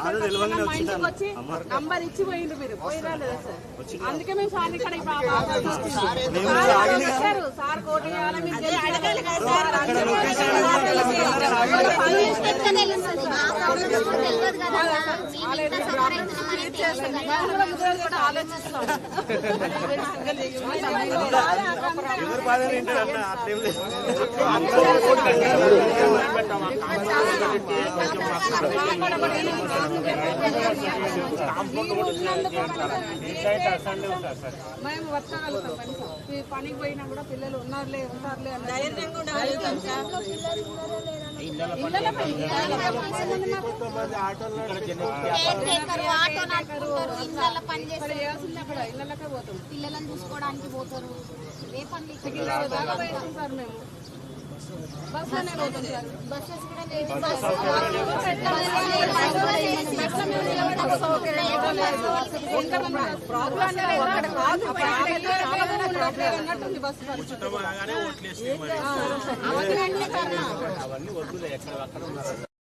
ఖచ్చితంగా మా ఇంటికి వచ్చి నంబర్ ఇచ్చి పోయిండు మీరు పోయినా లేదా సార్ అందుకే మేము సార్ ఇక్కడ. సార్. సార్ కోటి వేయాలి మేము బాధ ఏంటంటే లేదు మేము ఈ పనికి పోయినా కూడా పిల్లలు ఉన్నారులే ఉన్నారులే అన్న ధైర్యంగా కూడా కొంతమంది ఆటోల్లో ఆటో నడుపుకుంటారు ఇళ్ళల్లో పని చేస్తారు మరి చేయాల్సింది అక్కడ ఇళ్ళకే పోతాం పిల్లలను చూసుకోవడానికి పోతారు ఏ పని అవన్నీ వద్దులే ఎక్కడ సార్ ఉన్నారు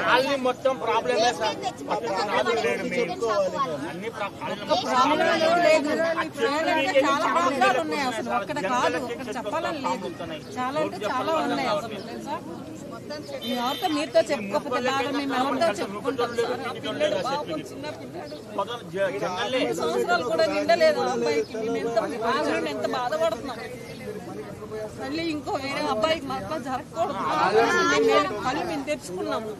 కాలనీ మొత్తం ప్రాబ్లమే సార్. అన్ని ప్రా- కాలనీ చాలా ఉన్నాయి అసలు. ఈ ఎవరితో మీతో చెప్పుకోకపోతే లాగా మేము ఎవరితో చెప్పుకుంటాం సార్? ఆ పిల్లడు పాపం చిన్న పిల్లడు. మొదలు జ- జంగల్లే మూడు సంవత్సరాలు కూడా నిండలేదు ఆ అబ్బాయికి. మేము ఎంత బాధపడుతున్నాం. మళ్ళీ ఇంకో వేరే అబ్బాయికి మాత్రం జరగకూడదు. కళ్ళు మేము తెచ్చుకున్నాము.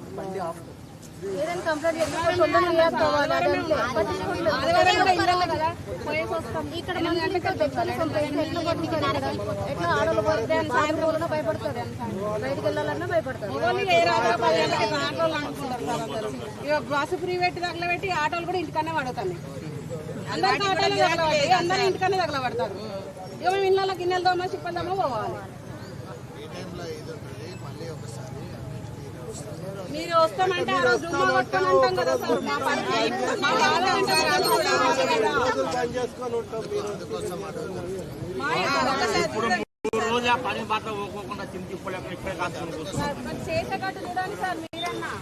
ఆదివారం కూడా ఇళ్ళల్లో కదా పోయేసి వస్తాం ఇక్కడ మన గంటకి ఎట్లా పట్టుకున్నారు కదా? ఎట్లా ఆడలు పోతే సాయంత్రం వల్ల భయపడతారు? బయటికి వెళ్ళాలన్నా భయపడతారు. మగవాళ్ళు ఏ రాత్రి పది గంటలకి ఆటోలు అనుకుంటారు సార్ అందరూ. ఇక బస్సు ఫ్రీ పెట్టి తగలబెట్టి ఆటోలు కూడా ఇంటికనే పడుతున్నాయి. అందరికి ఆటోలు తగలబడి అందరూ ఇంటికనే తగలబడతారు. ఇక మేము ఇళ్ళకి గిన్నెలు దోమ చిప్పలు దోమ పోవాలి. మీరు వస్తామంటే ఆ రోజు డుమ్మా కొట్టుకొని ఉంటాం కదా సార్. మా పనికి మా బాధ అంటే అది కూడా మాకే కదా. రోజులు పని చేసుకొని ఉంటాం మీరు మా యొక్క ఇప్పుడు మూడు రోజులు ఆ పని బాట పోకోకుండా తిని తిప్పలేక ఇక్కడే కాదు మరి చేసేటట్టు చూడండి సార్ మీరన్నా?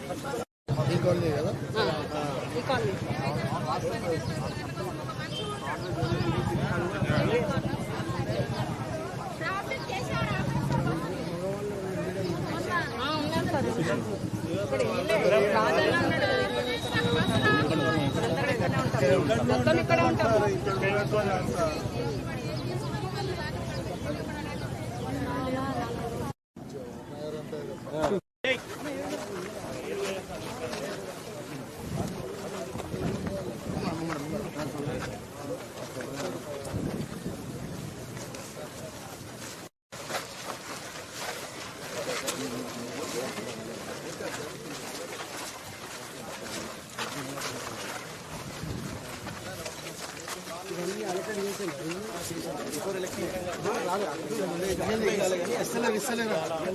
ఈ కాలనీ ఆ, ఉన్నాను సార్. ఇక్కడ ఉంటాం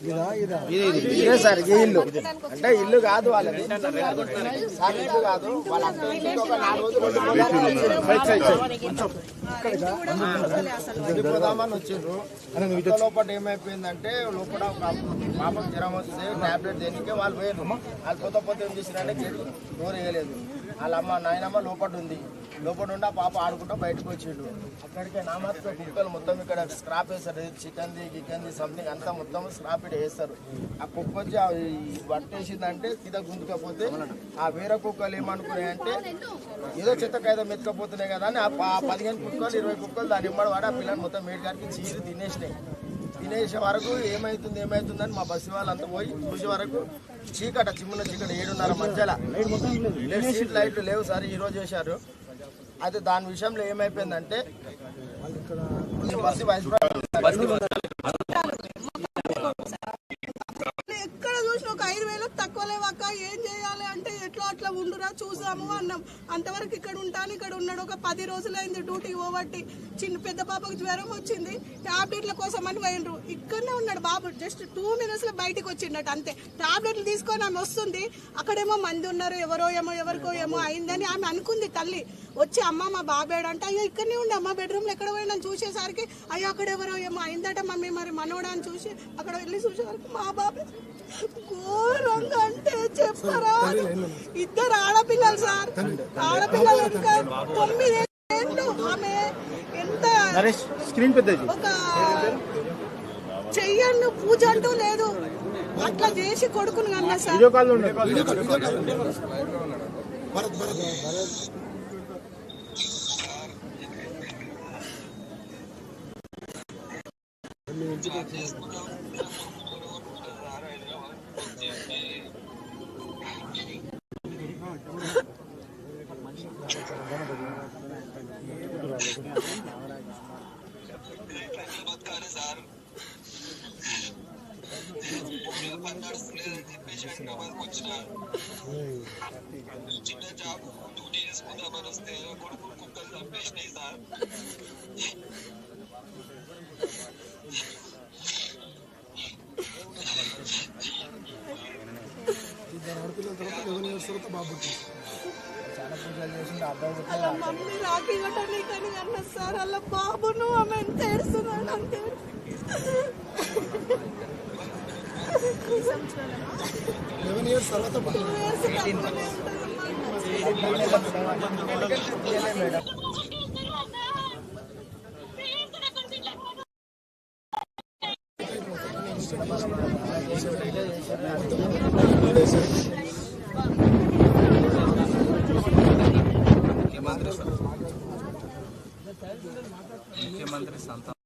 ఇదే సార్ ఈ ఇల్లు అంటే ఇల్లు కాదు వాళ్ళది సార్ ఇల్లు కాదు వాళ్ళ ఒక నాలుగు రోజులు వెళ్ళిపోదామని వచ్చిండ్రు లోపల ఏమైపోయిందంటే లోపల పాపకు జ్వరం వస్తే టాబ్లెట్ దేనికి వాళ్ళు పోయారు వాళ్ళు పోతే పోతే ఏం చేసిరంటే గేట్ డోర్ వేయలేదు వాళ్ళ అమ్మ నాయనమ్మ లోపల ఉంది లోపల ఉన్న పాప ఆడుకుంటా బయటకు వచ్చిండు. అక్కడికే మాత్రం కుక్కలు మొత్తం ఇక్కడ స్క్రాప్ వేస్తారు. చికెన్ది గికెన్ది సంథింగ్ అంతా మొత్తం స్క్రాప్ ఇక్కడ వేస్తారు. ఆ కుక్క వచ్చి వంట వేసిందంటే పట్టేసిందంటే సీదా గుంతుకపోతే ఆ వేరే కుక్కలు ఏమనుకున్నాయంటే ఏదో చెత్త కాయదో మెత్తకపోతున్నాయి కదా అని ఆ పదిహేను కుక్కలు ఇరవై కుక్కలు దాని ఇమ్మడి వాడు ఆ పిల్లని మొత్తం మేడిగారికి చీరు తినేసినాయి. తినేసే వరకు ఏమైతుంది ఏమవుతుందని మా బస్సు వాళ్ళంతా పోయి చూసే వరకు చీకట చిమ్మున చీకట ఏడున్నర మధ్యలో. లైట్లు లేవు సార్ ఈ రోజు చేశారు అయితే దాని విషయంలో ఏమైపోయిందంటే ఎక్కడ చూసినా ఒక ఐదు వేలకు తక్కువ లేవక్క ఏం చేయాలి అంటే ఎట్లా అట్లా ఉండురా చూసాము అన్నాం. అంతవరకు ఇక్కడ ఉంటాను ఇక్కడ ఉన్నాడు. ఒక పది రోజులైంది డ్యూటీ పోబట్టి చిన్న పెద్ద పాపకు జ్వరం వచ్చింది. టాబ్లెట్ల కోసం అని పోయినరు ఇక్కడనే ఉన్నాడు బాబు. జస్ట్ టూ మినిట్స్లో బయటకు వచ్చిండట అంతే. టాబ్లెట్లు తీసుకొని ఆమె వస్తుంది. అక్కడేమో మంది ఉన్నారు. ఎవరో ఏమో ఎవరికో ఏమో అయిందని ఆమె అనుకుంది తల్లి. వచ్చి అమ్మ మా బాబేడంట అయ్యో ఇక్కడనే ఉండి అమ్మ బెడ్రూమ్లో ఎక్కడ పోయినా చూసేసరికి అయ్యో అక్కడ ఎవరో ఏమో అయిందట మమ్మీ మరి మనోడా అని చూసి అక్కడ వెళ్ళి చూసేసరికి మా బాబే ఘోరంగా అంటే చెప్పరా. ఇద్దరు ఆడపిల్లలు సార్. ఆడపిల్లలు ఇంకా తొమ్మిది ఏళ్ళు ఆమె ఎంత స్క్రీన్ పెద్దది ఒక చెయ్యను పూజ అంటూ లేదు. అట్లా చేసి కొడుకును కన్నా సార్ వీడియో కాల్ ఉండే చిన్న జాబ్ డ్యూటీ చేసుకుందామని వస్తే కొడుకు కుక్కలు చంపేసినాయి సార్ మమ్మీ రాఖీ కానీ అన్న సార్ అలా బాబును ఆమె ఎంత ఏడుస్తున్నాడు అంతే లెవెన్ ఇయర్స్ తర్వాత టూ ఇయర్స్ తక్కువనే ఉంటుందమ్మా. మేడం ముఖ్యమంత్రి సంతానం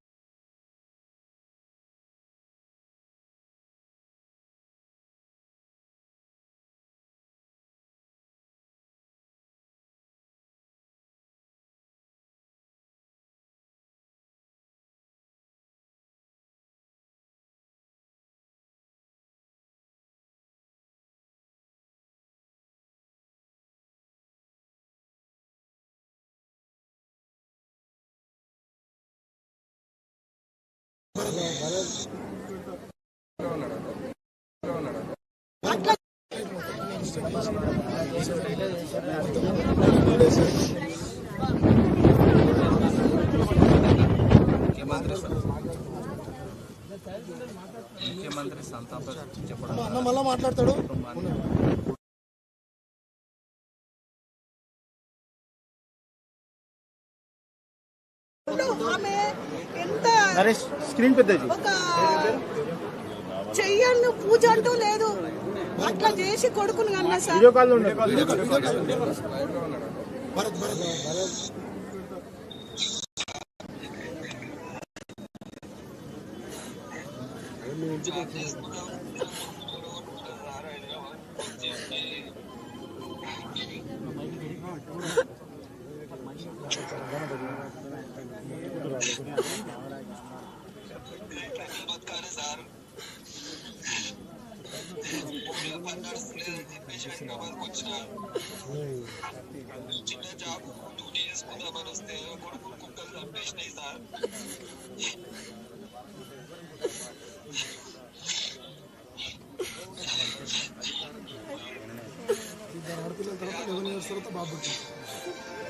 ముఖ్యమంత్రి సంతాప చెప్పడం. మళ్ళీ మాట్లాడతాడు. ఎంత స్క్రీన్ పెద్దది. ఒక చెయ్యను పూజ అంటూ లేదు. అట్లా చేసి కొడుకును కన్నా సార్. వీడియో కాల్ ఉండే బతకాలి సార్ పని నడుస్తలేదని చెప్పేసి హైదరాబాద్ వచ్చిన చిన్న జాబ్ డ్యూటీ చేసుకుందామని వస్తే కొడుకు కుక్కలు చంపేసినాయి సార్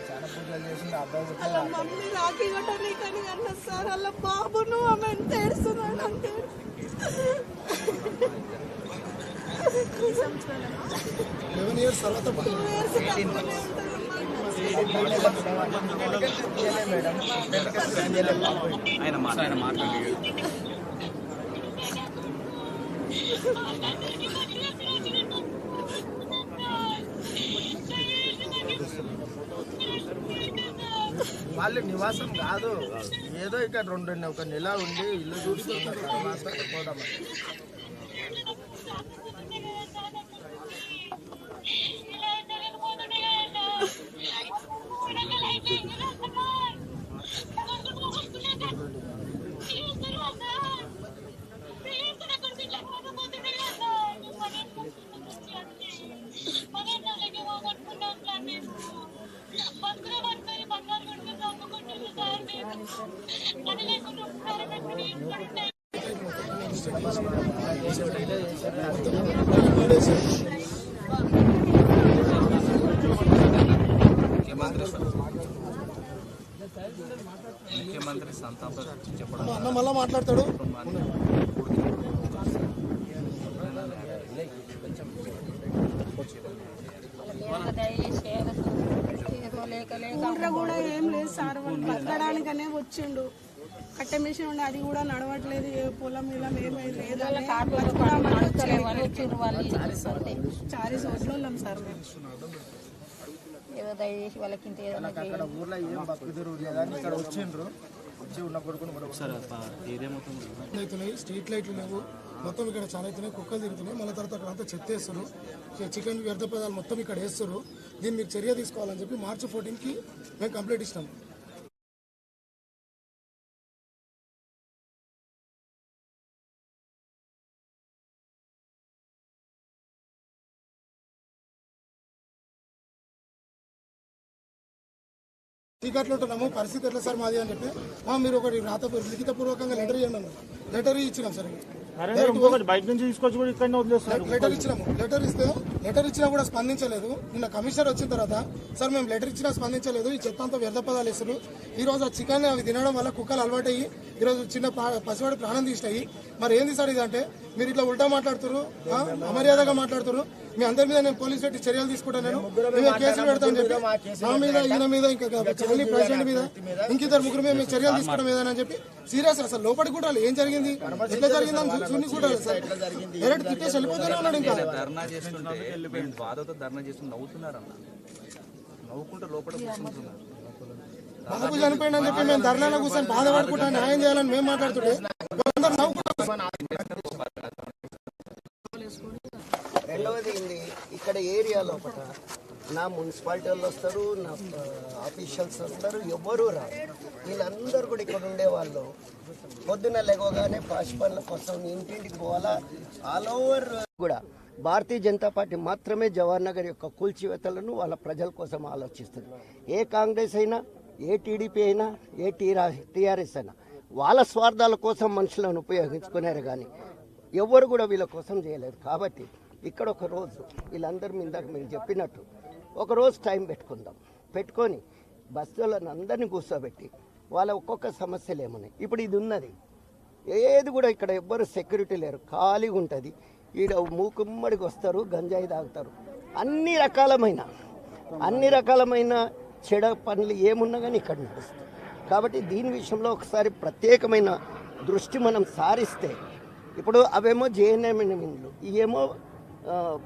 చాలా పూజలు చేసిండు అబ్బాయి అలా మమ్మీ రాఖీ కట్టని కానీ అన్న సార్ అలా బాబును ఆమె ఎంత ఏడుస్తున్నాడు అంతే లెవెన్ ఇయర్స్ తర్వాత మేడం ఆయన మాట ఆయన మాట్లాడి వాళ్ళు నివాసం కాదు. ఏదో ఇక్కడ రెండు ఒక నెల ఉండి ఇల్లు చూసుకున్న తర్వాత పోదాం సంతాపం చెప్పడం అన్న మళ్ళా మాట్లాడతాడు. ఊర్లో కూడా ఏం లేదు సార్ వాళ్ళు బతకడానికనే వచ్చిండు. కట్టె మిషన్ ఉండే అది కూడా నడవట్లేదు ఏ పొలం ఇలా ఏమీ లేదు. చారీ సోట్లు ఉన్నాం సార్ మేము. ఏదో దయచేసి వాళ్ళకి ఇంత ఏదైనా ఊర్లో ఏం బతుకుదిరు లేదని ఇక్కడ వచ్చిండ్రు. వచ్చి ఉన్న కొడుకుని అవుతున్నాయి స్ట్రీట్ లైట్లు లేవు. మొత్తం ఇక్కడ చాలా అవుతున్నాయి కుక్కలు తిరుగుతున్నాయి. మళ్ళీ తర్వాత అక్కడ అంతా చెత్త వేస్తారు. చికెన్ వ్యర్థ పదాలు మొత్తం ఇక్కడ వేస్తారు. దీన్ని మీరు చర్య తీసుకోవాలని చెప్పి మార్చి ఫోర్టీన్కి మేము కంప్లైంట్ ఇస్తాం చీకట్లో ఉంటున్నాము పరిస్థితి ఎట్లా సార్ మాది అని చెప్పి "ఆ, మీరు ఒకటి రాత లిఖిత పూర్వకంగా లెటర్ ఇవ్వండి లెటర్ ఇచ్చినాం సార్. బయట నుంచి తీసుకొచ్చి కూడా ఇక్కడ లెటర్ ఇచ్చినాము. లెటర్ ఇస్తే లెటర్ ఇచ్చినా కూడా స్పందించలేదు. నిన్న కమిషనర్ వచ్చిన తర్వాత సార్ మేము లెటర్ ఇచ్చినా స్పందించలేదు. ఈ చెత్త అంతా వ్యర్థ పదాలు ఇస్తారు ఈ రోజు ఆ చికెన్ అవి తినడం వల్ల కుక్కలు అలవాటయ్యి ఈ రోజు చిన్న పసివాడి ప్రాణం తీసినాయి. మరి ఏంది సార్ ఇది అంటే మీరు ఇట్లా ఉల్టా మాట్లాడుతున్నారు? అమర్యాదగా మాట్లాడుతున్నారు మీ అందరి మీద నేను పోలీస్ పెట్టి చర్యలు తీసుకుంటాను నేను. మేము కేసులు పెడతామని చెప్పి నా మీద ఈయన మీద ఇంకా చాలీ ప్రెసిడెంట్ మీద ఇంకిద్దరు ముగ్గురు మీద మేము చర్యలు తీసుకోవడం ఏదని చెప్పి సీరియస్ అసలు లోపలికి కూడా. ఏం జరిగింది? ఎట్లా జరిగింది అని చూని కూడా సార్. డైరెక్ట్ తిట్టేసి వెళ్ళిపోతూనే ఉన్నాడు ఇంకా. ధర్నా చేస్తుంటే మేము బాధతో ధర్నా చేస్తూ నవ్వుతున్నారన్న. నవ్వుకుంటూ లోపల కూర్చుంటున్నారు. బాబు చనిపోయిందని చెప్పి మేము ధర్నాలో కూర్చొని బాధపడుకుంటా న్యాయం చేయాలని మేము మాట్లాడుతుంటే వాళ్ళందరూ నవ్వుకుంటారు రెండవది ఏంది ఇక్కడ ఏరియా లోపల నా మున్సిపాలిటీ వాళ్ళు వస్తారు నా ఆఫీషియల్స్ వస్తారు ఎవ్వరూ రారు. వీళ్ళందరూ కూడా ఇక్కడ ఉండే వాళ్ళు పొద్దున లేవగానే పాసి పనుల కోసం ఇంటింటికి పోవాలా? ఆల్ ఓవర్ కూడా భారతీయ జనతా పార్టీ మాత్రమే జవహర్ నగర్ యొక్క కూల్చివేతలను వాళ్ళ ప్రజల కోసం ఆలోచిస్తుంది. ఏ కాంగ్రెస్ అయినా ఏ టీడీపీ అయినా ఏ టీఆర్ టీఆర్ఎస్ అయినా వాళ్ళ స్వార్థాల కోసం మనుషులను ఉపయోగించుకున్నారు కానీ ఎవరు కూడా వీళ్ళ కోసం చేయలేదు. కాబట్టి ఇక్కడ ఒక రోజు వీళ్ళందరూ మీ ఇందాక మీరు చెప్పినట్టు ఒక రోజు టైం పెట్టుకుందాం. పెట్టుకొని బస్సులను అందరినీ కూర్చోబెట్టి వాళ్ళ ఒక్కొక్క సమస్యలు ఏమున్నాయి? ఇప్పుడు ఇది ఉన్నది. ఏది కూడా ఇక్కడ ఎవ్వరు సెక్యూరిటీ లేరు. ఖాళీగా ఉంటుంది. ఈడ మూకుమ్మడికి వస్తారు గంజాయి తాగుతారు. అన్ని రకాలమైన అన్ని రకాలమైన చెడ పనులు ఏమున్నా కానీ ఇక్కడ నడుస్తాయి. కాబట్టి దీని విషయంలో ఒకసారి ప్రత్యేకమైన దృష్టి మనం సారిస్తే ఇప్పుడు అవేమో జేఎన్ఎం ఇండ్లు 어,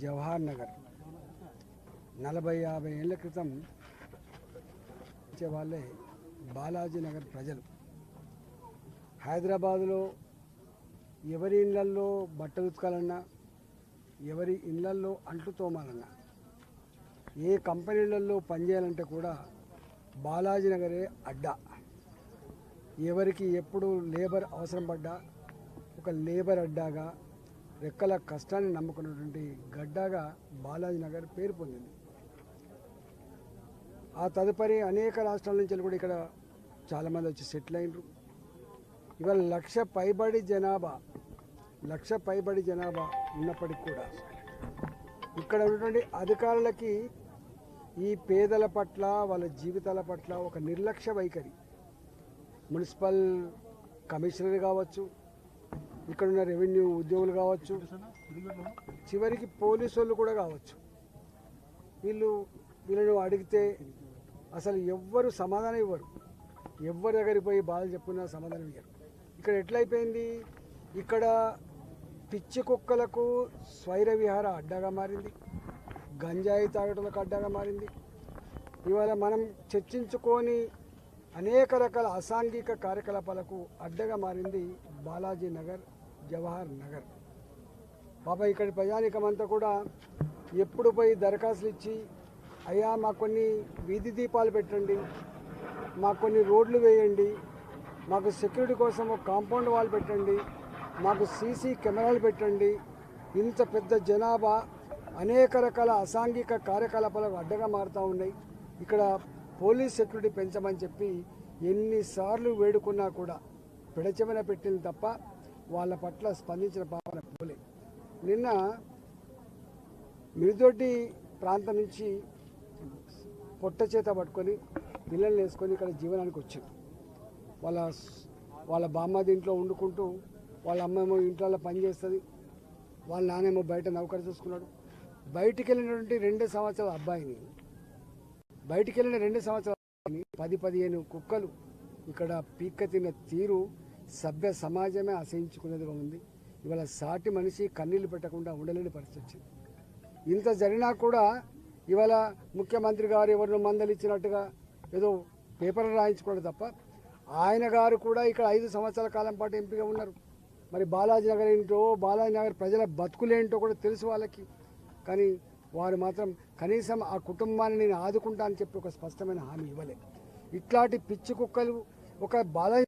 జవహర్ నగర్. నలభై యాభై ఏళ్ళ క్రితం వచ్చే వాళ్ళే బాలాజీ నగర్ ప్రజలు. హైదరాబాదులో ఎవరి ఇళ్ళల్లో బట్టలు ఉతకాలన్నా ఎవరి ఇళ్ళల్లో అంట్లు తోమాలన్నా ఏ కంపెనీలలో పనిచేయాలంటే కూడా బాలాజీ నగరే అడ్డా. ఎవరికి ఎప్పుడు లేబర్ అవసరం పడ్డా ఒక లేబర్ అడ్డాగా రెక్కల కష్టాన్ని నమ్ముకున్నటువంటి గడ్డాగా బాలాజీ నగర్ పేరు పొందింది. ఆ తదుపరి అనేక రాష్ట్రాల నుంచి కూడా ఇక్కడ చాలామంది వచ్చి సెటిల్ అయినరు. ఇవాళ లక్ష పైబడి జనాభా లక్ష పైబడి జనాభా ఉన్నప్పటికి కూడా ఇక్కడ ఉన్నటువంటి అధికారులకి ఈ పేదల పట్ల వాళ్ళ జీవితాల పట్ల ఒక నిర్లక్ష్య వైఖరి. మున్సిపల్ కమిషనర్ కావచ్చు ఇక్కడ ఉన్న రెవెన్యూ ఉద్యోగులు కావచ్చు చివరికి పోలీసు వాళ్ళు కూడా కావచ్చు. వీళ్ళు వీళ్ళను అడిగితే అసలు ఎవ్వరు సమాధానం ఇవ్వరు. ఎవ్వరి దగ్గరికి పోయి బాధలు చెప్పుకున్నా సమాధానం ఇవ్వరు ఇక్కడ ఎట్లయిపోయింది? ఇక్కడ పిచ్చి కుక్కలకు స్వైర విహార అడ్డగా మారింది. గంజాయి తాగటలకు అడ్డగా మారింది. ఇవాళ మనం చర్చించుకొని అనేక రకాల అసాంఘిక కార్యకలాపాలకు అడ్డగా మారింది బాలాజీ నగర్. జవహర్ నగర్. పాప ఇక్కడ ప్రజానికమంతా కూడా ఎప్పుడు పోయి దరఖాస్తులు ఇచ్చి అయ్యా మాకు కొన్ని వీధి దీపాలు పెట్టండి మాకు కొన్ని రోడ్లు వేయండి మాకు సెక్యూరిటీ కోసం ఒక కాంపౌండ్ వాల్ పెట్టండి మాకు సీసీ కెమెరాలు పెట్టండి ఇంత పెద్ద జనాభా అనేక రకాల అసాంఘిక కార్యకలాపాలకు అడ్డగా మారుతూ ఉన్నాయి. ఇక్కడ పోలీస్ సెక్యూరిటీ పెంచమని చెప్పి ఎన్నిసార్లు వేడుకున్నా కూడా పిడచమైన పెట్టింది తప్ప వాళ్ళ పట్ల స్పందించిన పాపన పోలే. నిన్న మిరుదొడ్డి ప్రాంతం నుంచి పొట్ట చేత పట్టుకొని పిల్లల్ని వేసుకొని ఇక్కడ జీవనానికి వచ్చారు వాళ్ళ వాళ్ళ బామ్మది ఇంట్లో వండుకుంటూ వాళ్ళ అమ్మేమో ఇంట్లో పని చేస్తుంది వాళ్ళ నానేమో బయట నౌకరు చూసుకున్నాడు. బయటికి వెళ్ళినటువంటి రెండు సంవత్సరాల అబ్బాయిని బయటికి వెళ్ళిన రెండు సంవత్సరాల అబ్బాయిని పది పదిహేను కుక్కలు ఇక్కడ పీక్క తిన్న తీరు సభ్య సమాజమే అసహించుకునేదిగా ఉంది. ఇవాళ సాటి మనిషి కన్నీళ్ళు పెట్టకుండా ఉండలేని పరిస్థితి వచ్చింది. ఇంత జరిగినా కూడా ఇవాళ ముఖ్యమంత్రి గారు ఎవరినో మందలిచ్చినట్టుగా ఏదో పేపర్లు రాయించుకోవడం తప్ప ఆయన గారు కూడా ఇక్కడ ఐదు సంవత్సరాల కాలం పాటు ఎంపిక ఉన్నారు. మరి బాలాజీ నగర్ ఏంటో బాలాజీ నగర్ ప్రజల బతుకులేంటో కూడా తెలుసు వాళ్ళకి. కానీ వారు మాత్రం కనీసం ఆ కుటుంబాన్ని నేను ఆదుకుంటా అని చెప్పి ఒక స్పష్టమైన హామీ ఇవ్వలేదు. ఇట్లాంటి పిచ్చి కుక్కలు ఒక బాలాజీ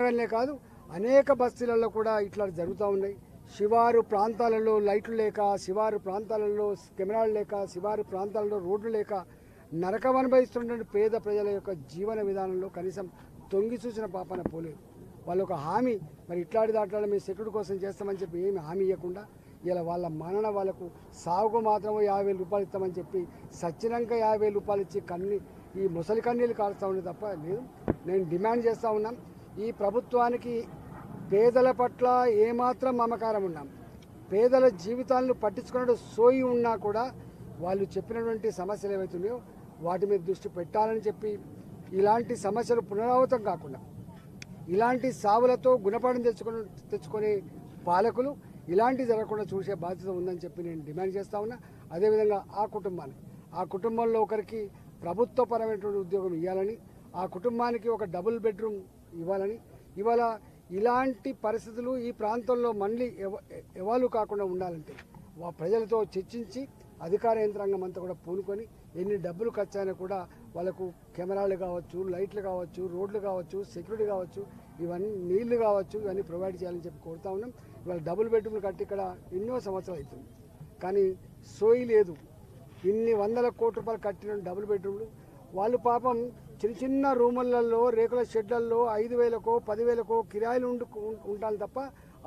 నగర్లే కాదు అనేక బస్తీలలో కూడా ఇట్లా జరుగుతూ ఉన్నాయి. శివారు ప్రాంతాలలో లైట్లు లేక శివారు ప్రాంతాలలో కెమెరాలు లేక శివారు ప్రాంతాలలో రోడ్లు లేక నరకం అనుభవిస్తున్నటువంటి పేద ప్రజల యొక్క జీవన విధానంలో కనీసం తొంగి చూసిన పాపన పోలేదు. వాళ్ళు ఒక హామీ మరి ఇట్లాంటి దాంట్లో మేము సెక్యూరిటీ కోసం చేస్తామని చెప్పి ఏమి హామీ ఇవ్వకుండా ఇలా వాళ్ళ మనన వాళ్ళకు సాగుకు మాత్రమే యాభై వేలు రూపాయలు ఇస్తామని చెప్పి సచ్చినాక యాభై వేలు రూపాయలు ఇచ్చి కన్ని ఈ ముసలి కన్నీళ్ళు కారుస్తూ ఉండే తప్ప లేదు. నేను డిమాండ్ చేస్తూ ఉన్నాం ఈ ప్రభుత్వానికి పేదల పట్ల ఏమాత్రం మమకారం ఉన్నాం పేదల జీవితాలను పట్టించుకున్నట్టు సోయి ఉన్నా కూడా వాళ్ళు చెప్పినటువంటి సమస్యలు ఏవైతున్నాయో వాటి మీద దృష్టి పెట్టాలని చెప్పి ఇలాంటి సమస్యలు పునరావృతం కాకుండా ఇలాంటి సావులతో గుణపాఠం తెచ్చుకొని తెచ్చుకునే పాలకులు ఇలాంటి జరగకుండా చూసే బాధ్యత ఉందని చెప్పి నేను డిమాండ్ చేస్తా ఉన్నా. అదేవిధంగా ఆ కుటుంబాన్ని ఆ కుటుంబంలో ఒకరికి ప్రభుత్వపరమైనటువంటి ఉద్యోగం ఇవ్వాలని ఆ కుటుంబానికి ఒక డబుల్ బెడ్రూమ్ ఇవ్వాలని. ఇవాళ ఇలాంటి పరిస్థితులు ఈ ప్రాంతంలో మళ్ళీ ఎవ ఎవాలు కాకుండా ఉండాలంటే వా ప్రజలతో చర్చించి అధికార యంత్రాంగం అంతా కూడా పూనుకొని ఎన్ని డబ్బులు ఖర్చు అయినా కూడా వాళ్ళకు కెమెరాలు కావచ్చు లైట్లు కావచ్చు రోడ్లు కావచ్చు సెక్యూరిటీ కావచ్చు ఇవన్నీ నీళ్ళు కావచ్చు ఇవన్నీ ప్రొవైడ్ చేయాలని చెప్పి కోరుతా ఉన్నాం. ఇవాళ డబుల్ బెడ్రూమ్లు కట్టి ఇక్కడ ఎన్నో సంవత్సరాలు అవుతుంది. కానీ సోయి లేదు. ఇన్ని వందల కోట్ల రూపాయలు కట్టిన డబుల్ బెడ్రూమ్లు. వాళ్ళు పాపం చిన్న చిన్న రూములలో రేకుల షెడ్లలో ఐదు వేలకో పదివేలకో కిరాయిలు ఉండు ఉంటాను తప్ప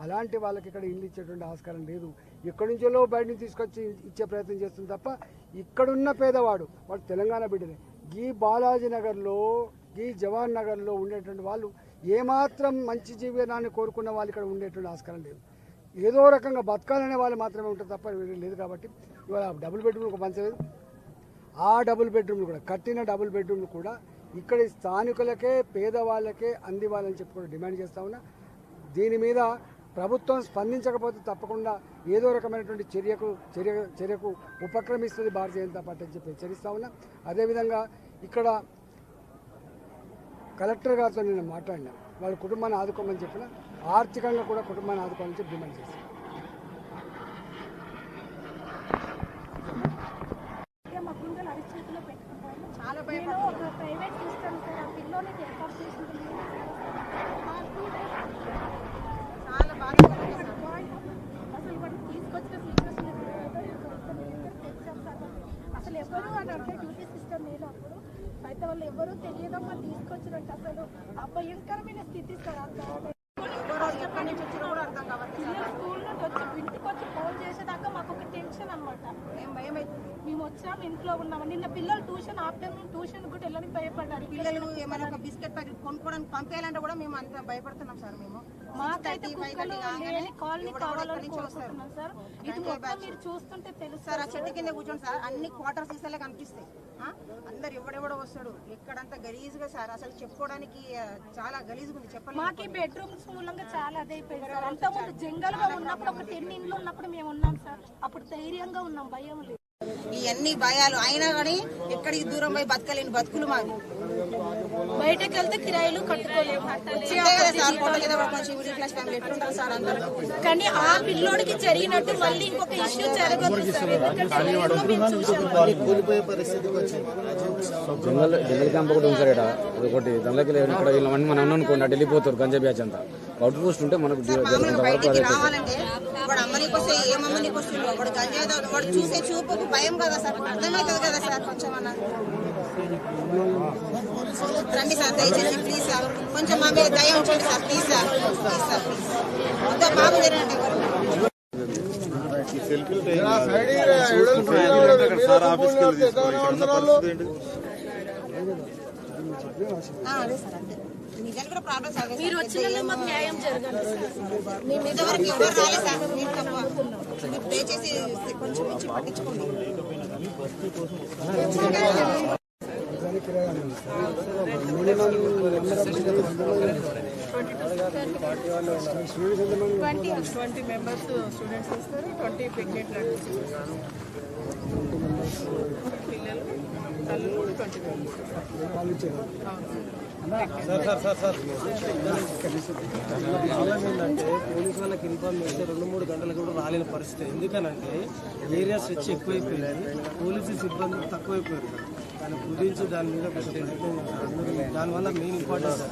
అలాంటి వాళ్ళకి ఇక్కడ ఇల్లు ఇచ్చేటువంటి ఆస్కారం లేదు. ఎక్కడి నుంచో బయట నుంచి తీసుకొచ్చి ఇచ్చే ప్రయత్నం చేస్తుంది తప్ప ఇక్కడున్న పేదవాడు వాడు తెలంగాణ బిడ్డనే గీ బాలాజీ నగర్లో గీ జవహర్ నగర్లో ఉండేటువంటి వాళ్ళు ఏమాత్రం మంచి జీవనాన్ని కోరుకున్న వాళ్ళు ఇక్కడ ఉండేటువంటి ఆస్కారం లేదు. ఏదో రకంగా బతకాలనే వాళ్ళు మాత్రమే ఉంటారు తప్ప లేదు కాబట్టి ఇవాళ డబుల్ బెడ్రూమ్ ఒక పంచలేదు ఆ డబుల్ బెడ్రూమ్లు కూడా కట్టిన డబుల్ బెడ్రూమ్లు కూడా ఇక్కడ స్థానికులకే పేదవాళ్ళకే అందివ్వాలని వాళ్ళని కూడా డిమాండ్ చేస్తా ఉన్నా. దీని మీద ప్రభుత్వం స్పందించకపోతే తప్పకుండా ఏదో రకమైనటువంటి చర్యకు చర్య చర్యకు ఉపక్రమిస్తుంది భారతీయ జనతా పార్టీ అని చెప్పి హెచ్చరిస్తా ఉన్నా. అదేవిధంగా ఇక్కడ కలెక్టర్ గారితో నేను మాట్లాడినా. వాళ్ళ కుటుంబాన్ని ఆదుకోమని చెప్పిన. ఆర్థికంగా కూడా కుటుంబాన్ని ఆదుకోవాలని చెప్పి డిమాండ్ చేశాను ఒక ప్రైవేట్ సిస్టమ్ పిల్లోని ఏర్పాటు చేసింది. చాలా సార్. అసలు తీసుకొచ్చిన తెచ్చాం సార్. అసలు ఎవరు అని అంటే డ్యూటీ సిస్టమ్ లేనప్పుడు అయితే వాళ్ళు ఎవరు తెలియదమ్మా తీసుకొచ్చినట్టు అసలు ఆ భయంకరమైన స్థితి సార్ నుంచి స్కూల్ నుండి వచ్చి ఇంటికి వచ్చి ఫోన్ చేసేదాకా మాకు ఒక టెన్షన్ అనమాట మేము వచ్చాము ఇంట్లో ఉన్నాము. నిన్న పిల్లలు ట్యూషన్ ఆఫ్టర్నూన్ ట్యూషన్ కూడా వెళ్ళని భయపడ్డారు. పిల్లలు ఏమైనా ఒక బిస్కెట్ ప్యాకెట్ కొనుక్కోవడానికి పంపేయాలంటే కూడా మేము అంత భయపడుతున్నాం సార్ మేము. మాకైతే 6:30, 5:30 కుక్కలు కాగానే లేని కాలనీ కావాలని సార్. ఇది మొత్తం మీరు చూస్తుంటే తెలుసు సార్ ఆ చెట్టు కింద కూర్చోండి సార్. అన్ని క్వార్టర్స్ ఇస్తలే కనిపిస్తాయి? అందరు ఎవడెవడో వస్తాడు. ఎక్కడంతా గలీజ్గా సార్. అసలు చెప్పుకోవడానికి చాలా గలీజ్గా ఉంది. చెప్పలేదు మాకు బెడ్రూమ్స్ మూలంగా చాలా సార్. అంతకుముందు జంగల్గా ఉన్నప్పుడు ఒక టెన్ ఇండ్లు ఉన్నప్పుడు మేము ఉన్నాం సార్. అప్పుడు ధైర్యంగా ఉన్నాం. భయం లేదు ఇవన్నీ భయాలు అయినా కానీ ఎక్కడికి దూరం పోయి బతకలేని బతుకులు మావి బయటకు వెళ్తే కిరాయిలు కట్టుకోలేము కానీ ఆ పిల్లోడికి జరిగినట్టు మళ్ళీ ఇంకొక ఇష్యూ జరగదు సార్ క్యాంప్ ఒకటి ఉంది ఇక్కడ ఒకటి దానిలోకి ఇక్కడ మనం అనుకోండి వెళ్ళిపోతారు గంజా బ్యాచ్ అంతా అవుట్ పోస్ట్ ఉంటే మనకు బయటికి అదే రావాలంటే వాడు వాడు గంజాయి. వాడు చూసే చూపుకు భయం కదా సార్. అర్థమవుతుంది కదా సార్ కొంచెం అన్న. రండి సార్ దయచేసి ప్లీజ్ సార్. కొంచెం మా మీద దయ ఉంచండి sir please sir. Please sir please వద్దా బాబు జరగండి ఆ, అదే సార్ అంతే. మీరు వచ్చినందుకు మాకు న్యాయం జరగాలి సార్. మీ మీద వరకు ఎవరు రాలేదు సార్. మీరు తప్ప. మీరు దయచేసి కొంచెం పట్టించుకోండి. ట్వంటీ ట్వంటీ మెంబర్స్ స్టూడెంట్స్ వస్తారు ట్వంటీ ప్రెగ్నెంట్ పిల్లలు తల్లులు twenty sir sir sir sir problem ఏంటంటే పోలీసు వాళ్ళకి ఇన్ఫార్మ్ చేస్తే రెండు మూడు గంటలకు కూడా రాలేని పరిస్థితి ఎందుకనంటే ఏరియా స్విచ్ ఎక్కువైపోయింది పోలీసు సిబ్బంది తక్కువైపోయారు దాన్ని కుదించి దాని మీద దానివల్ల మెయిన్ ఇంపార్టెంట్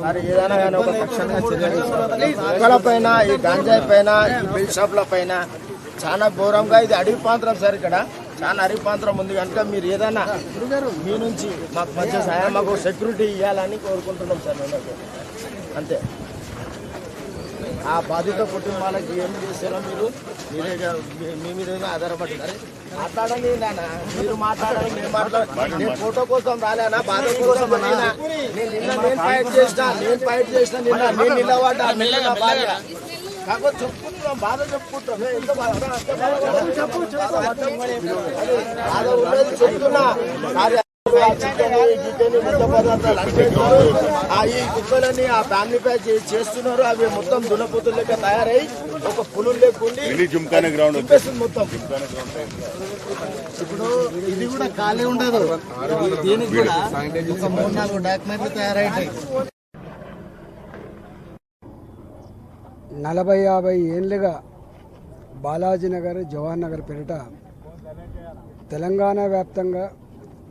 మరి ఏదైనా కానీ ఒక పక్షంగా కుక్కల పైన ఈ గాంజాయి పైన ఈ బిల్ షాప్ల పైన చాలా ఘోరంగా ఇది అడవి ప్రాంతం సార్ ఇక్కడ. చాలా అడవి ప్రాంతం ఉంది. కనుక మీరు ఏదైనా మీ నుంచి మాకు మంచి సహాయం మాకు సెక్యూరిటీ ఇవ్వాలని కోరుకుంటున్నాం సార్ మేము అంతే. ఆ బాధిత కుటుంబాలకి ఏం చేశారో మీరు మీరే మీ- మీద ఆధారపడ్డారు. మాట్లాడండి నాన్న. మీరు మాట్లాడాలి నేను మాట్లాడాలి నేను ఫోటో కోసం రాలేనా? బాధ కోసం రాలేనా? నేను నిన్న నేను ఫైట్ చేసిన నేను ఫైట్ చేసిన నిన్న నేను నిలబడ్డా నిన్న నా భార్య. కాకపోతే చెప్పు. బాధ చెప్పుకుంటాం. ఎంత చెప్పు బాధ ఉండేది చెప్తున్నా. ఈ కుక్కలని ఆ ఫ్యామిలీ ప్యాక్ చేస్తున్నారు. అవి మొత్తం దున్నపోతులు లెక్క తయారై ఒక పులులు లేకుండి చింపేస్తుంది మొత్తం. ఇప్పుడు ఇది కూడా ఖాళీ ఉండదు. దీనికి కూడా ఒక మూడు నాలుగు డాక్యుమెంట్లు తయారైతాయి నలభై యాభై ఏళ్ళుగా బాలాజీనగర్ జవహర్ నగర్ పేరిట తెలంగాణ వ్యాప్తంగా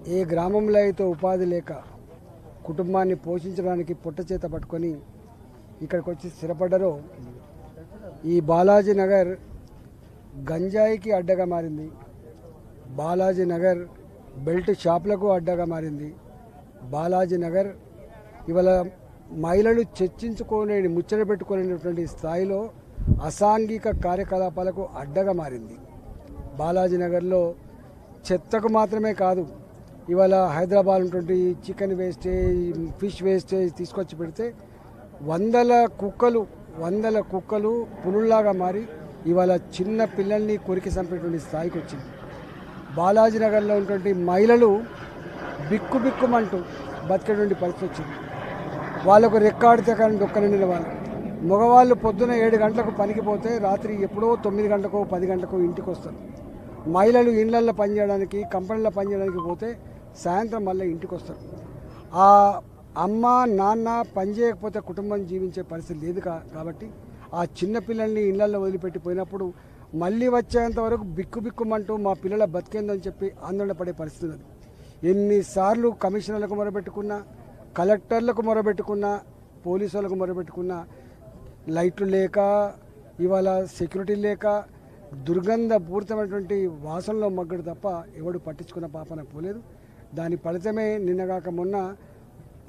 ఏ గ్రామంలో అయితే ఉపాధి లేక కుటుంబాన్ని పోషించడానికి పుట్ట చేత పట్టుకొని ఇక్కడికి వచ్చి స్థిరపడ్డరో ఈ బాలాజీ నగర్ గంజాయికి అడ్డగా మారింది. బాలాజీ నగర్ బెల్ట్ షాపులకు అడ్డగా మారింది. బాలాజీ నగర్ ఇవాళ మహిళలు చర్చించుకోలేని ముచ్చట పెట్టుకోలేనటువంటి స్థాయిలో అసాంఘిక కార్యకలాపాలకు అడ్డగా మారింది. బాలాజీనగర్లో చెత్తకు మాత్రమే కాదు ఇవాళ హైదరాబాద్ ఉన్నటువంటి చికెన్ వేస్టేజ్ ఫిష్ వేస్టేజ్ తీసుకొచ్చి పెడితే వందల కుక్కలు వందల కుక్కలు పులుల్లాగా మారి ఇవాళ చిన్న పిల్లల్ని కొరికి చంపేటువంటి స్థాయికి వచ్చింది. బాలాజీనగర్లో ఉన్నటువంటి మహిళలు బిక్కు బిక్కుమంటూ బతికేటువంటి పరిస్థితి వచ్చింది. వాళ్ళకు రెక్కాడితే కానీ దొక్కనండిన వాళ్ళు మగవాళ్ళు పొద్దున ఏడు గంటలకు పనికి పోతే రాత్రి ఎప్పుడో తొమ్మిది గంటలకు పది గంటలకు ఇంటికి వస్తారు. మహిళలు ఇళ్ళల్లో పనిచేయడానికి కంపెనీల్లో పనిచేయడానికి పోతే సాయంత్రం మళ్ళీ ఇంటికి వస్తారు. ఆ అమ్మ నాన్న పని చేయకపోతే కుటుంబం జీవించే పరిస్థితి లేదు కాబట్టి ఆ చిన్న పిల్లల్ని ఇళ్ళల్లో వదిలిపెట్టిపోయినప్పుడు మళ్ళీ వచ్చేంత వరకు బిక్కు బిక్కుమంటూ మా పిల్లల బతికేందని చెప్పి ఆందోళన పడే పరిస్థితి ఉంది ఎన్నిసార్లు కమిషనర్లకు మొరబెట్టుకున్నా కలెక్టర్లకు మొరబెట్టుకున్న పోలీసు వాళ్ళకు మొరబెట్టుకున్నా లైట్లు లేక ఇవాళ సెక్యూరిటీ లేక దుర్గంధపూరితమైనటువంటి వాసనలో మగ్గడు తప్ప ఎవడు పట్టించుకున్న పాపన పోలేదు. దాని ఫలితమే నిన్నగాక మొన్న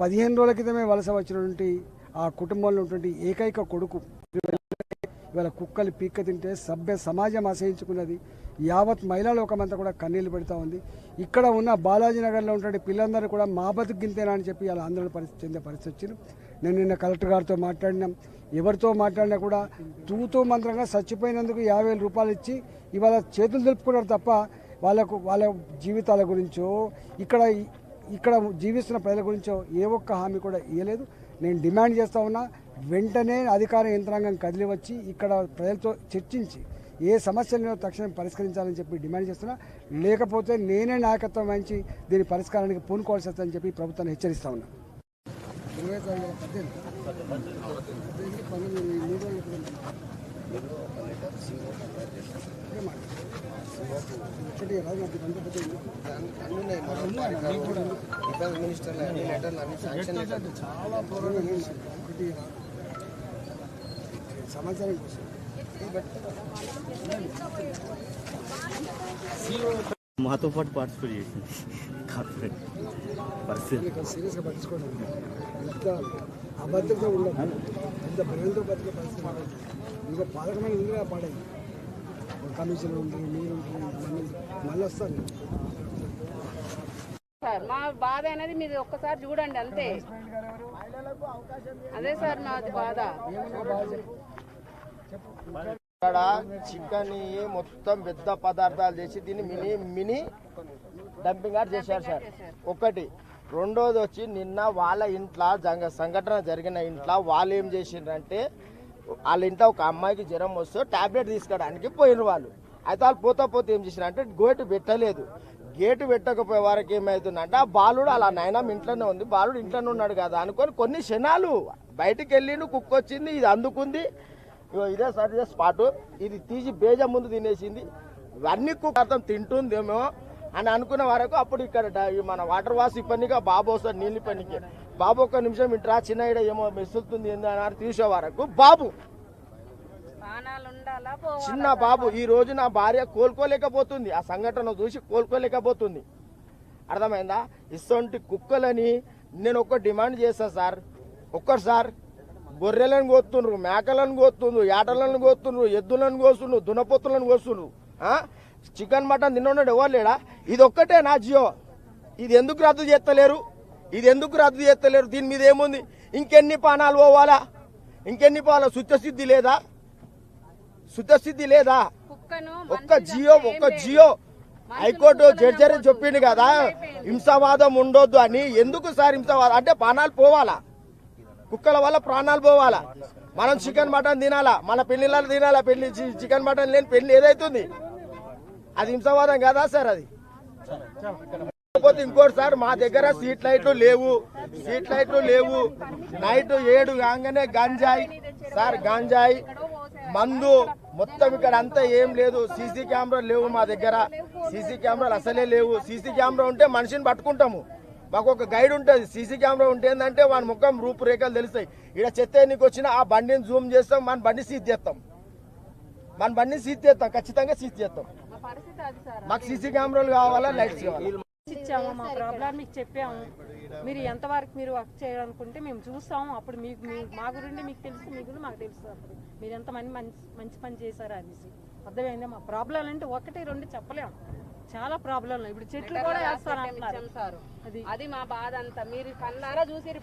పదిహేను రోజుల క్రితమే వలస వచ్చినటువంటి ఆ కుటుంబంలో ఉన్నటువంటి ఏకైక కొడుకు. ఇవాళ కుక్కలు పీక్క తింటే సభ్య సమాజం అసహించుకున్నది యావత్ మహిళా లోకమంతా కూడా కన్నీళ్ళు పెడతా ఉంది. ఇక్కడ ఉన్న బాలాజీ నగర్లో ఉన్నటువంటి పిల్లలందరూ కూడా మా బతుకు గింతేనా అని చెప్పి వాళ్ళ ఆందోళన పరిస్థితి చెందే పరిస్థితి వచ్చింది. నేను నిన్న కలెక్టర్ గారితో మాట్లాడినాం. ఎవరితో మాట్లాడినా కూడా తూతూ మంత్రంగా చచ్చిపోయినందుకు యాభై వేల రూపాయలు ఇచ్చి ఇవాళ చేతులు తెలుపుకున్నారు తప్ప వాళ్ళకు వాళ్ళ జీవితాల గురించో ఇక్కడ ఇక్కడ జీవిస్తున్న ప్రజల గురించో ఏ ఒక్క హామీ కూడా ఇవ్వలేదు నేను డిమాండ్ చేస్తా ఉన్నా వెంటనే అధికార యంత్రాంగం కదిలి వచ్చి ఇక్కడ ప్రజలతో చర్చించి ఏ సమస్యలను తక్షణం పరిష్కరించాలని చెప్పి డిమాండ్ చేస్తున్నా. లేకపోతే నేనే నాయకత్వం వహించి దీని పరిష్కారానికి పూనుకోవాల్సి వస్తుందని చెప్పి ప్రభుత్వాన్ని హెచ్చరిస్తా ఉన్నా. ఇరవై పద్దెనిమిది. పంతొమ్మిది, మూడు. డిఫెన్స్ మినిస్టర్ అన్ని లెటర్లు అన్ని శాంక్షన్ లెటర్లు చాలా సమాచారం కోసం. మాతో పాటు పార్టిసిపేట్ చేసింది కార్పొరేట్ పరిస్థితి ఇక్కడ సీరియస్గా పట్టించుకోవడం ఎంత అభద్రత ఉండదు ఎంత భయంతో బతికే పరిస్థితి ఉండదు. ఇంకా పాలకమైన ఉందిగా పాడేది కమిషన్ ఉంది మీరు ఉంటుంది మళ్ళీ మళ్ళీ వస్తాను సార్ మా బాధ అనేది మీరు ఒక్కసారి చూడండి అంతే అదే సార్ మాది బాధ ఇక్కడ చికెన్ మొత్తం పెద్ద పదార్థాలు చేసి దీన్ని మినీ మినీ డంపింగ్ యార్డ్ చేశారు సార్. ఒకటి. రెండోది వచ్చి నిన్న వాళ్ళ ఇంట్లో జంగ సంఘటన జరిగిన ఇంట్లో వాళ్ళు ఏం చేసిండ్రంటే వాళ్ళ ఇంట్లో ఒక అమ్మాయికి జ్వరం వస్తే టాబ్లెట్ తీసుకోవడానికి పోయిన వాళ్ళు. అయితే వాళ్ళు పోతా పోతే ఏం చేసినారంటే గేటు పెట్టలేదు. గేటు పెట్టకపోయే వారికి ఏమవుతుందంటే ఆ బాలుడు అలా నైనా ఇంట్లోనే ఉంది బాలుడు ఇంట్లోనే ఉన్నాడు కదా అనుకొని కొన్ని క్షణాలు బయటికి వెళ్ళిండు కుక్క వచ్చింది ఇది అందుకుంది. ఇదే సార్ ఇదే స్పాట్ ఇది తీసి బేజ ముందు తినేసింది. ఇవన్నీ కుక్క అర్థం తింటుందేమో అని అనుకున్న వరకు అప్పుడు ఇక్కడ మన వాటర్ వాష్ పనిగా బాబు వస్తాడు నీళ్ళు పనికి బాబు ఒక్క నిమిషం ఇంట్రా చిన్న ఏమో మెసులుతుంది ఏంది అని తీసే వరకు బాబు. చిన్న బాబు ఈ రోజు నా భార్య కోలుకోలేకపోతుంది. ఆ సంఘటన చూసి కోలుకోలేకపోతుంది. అర్థమైందా? ఇసొంటి కుక్కలని నేను ఒక్క డిమాండ్ చేస్తా సార్. ఒక్కరు సార్ గొర్రెలను కోస్తుండ్రు మేకలను కోస్తుండ్రు ఏటలను కోస్తుండ్రు ఎద్దులను కోస్తుండ్రు దునపొత్తులను కోస్తుండ్రు? చికెన్ మటన్ తిన్నాడు ఎవరు లేడా? ఇది ఒక్కటే నా జియో. ఇది ఎందుకు రద్దు చేస్తలేరు? ఇది ఎందుకు రద్దు చేస్తలేరు? దీని మీద ఏముంది? ఇంకెన్ని పానాలు పోవాలా? ఇంకెన్ని పోవాలా శుద్ధసిద్ధి లేదా? శుద్ధసిద్ధి లేదా? ఒక్క జియో ఒక్క జియో. హైకోర్టు జడ్జర్ చెప్పింది కదా హింసావాదం ఉండొద్దు అని. ఎందుకు సార్ హింసావాదం? అంటే ప్రాణాలు పోవాలా? కుక్కల వల్ల ప్రాణాలు పోవాలా? మనం చికెన్ మటన్ తినాలా? మన పెళ్ళిళ్ళలో తినాలా? పెళ్ళి చికెన్ మటన్ లేని పెళ్ళి ఏదైతుంది? అది హింసవాదం కదా సార్ అది? కాకపోతే ఇంకోటి సార్ మా దగ్గర సీట్ లైట్లు లేవు. సీట్ లైట్లు లేవు. నైట్ ఏడు కాగానే గంజాయి. సార్ గంజాయి మందు మొత్తం ఇక్కడ అంతా ఏం లేదు. సీసీ కెమెరా లేవు మా దగ్గర. సీసీ కెమెరాలు అసలే లేవు. సీసీ కెమెరా ఉంటే మనిషిని పట్టుకుంటాము. మాకు ఒక గైడ్ ఉంటుంది. సీసీ కెమెరా ఉంటే ఏంటంటే వాని ముఖం రూపురేఖలు తెలుస్తాయి. ఇక్కడ చెత్త ఎన్నికి వచ్చినా ఆ బండిని జూమ్ చేస్తాం మన బండి సీజ్ చేస్తాం. మన బండిని సీజ్ చేస్తాం ఖచ్చితంగా సీజ్ చేస్తాం. మాకు సీసీ కెమెరాలు కావాలా లైట్స్ కావాలా? ఇచ్చాము మా ప్రాబ్లం మీకు చెప్పాము. మీరు ఎంతవరకు మీరు వర్క్ చేయాలనుకుంటే మేము చూస్తాము. అప్పుడు మీకు మీ మా గురించి మీకు తెలుసు మీ గురించి మాకు తెలుసు అప్పుడు. మీరు ఎంత మంది మంచి మంచి పని చేశారు అనేసి. అర్థమైందా? మా ప్రాబ్లం అంటే ఒకటి రెండు చెప్పలేము చాలా ప్రాబ్లం ఇప్పుడు చెట్లు కూడా వేస్తారు సార్. అది మా బాధ అంతా. మీరు కళ్ళారా చూసి ఇప్పుడు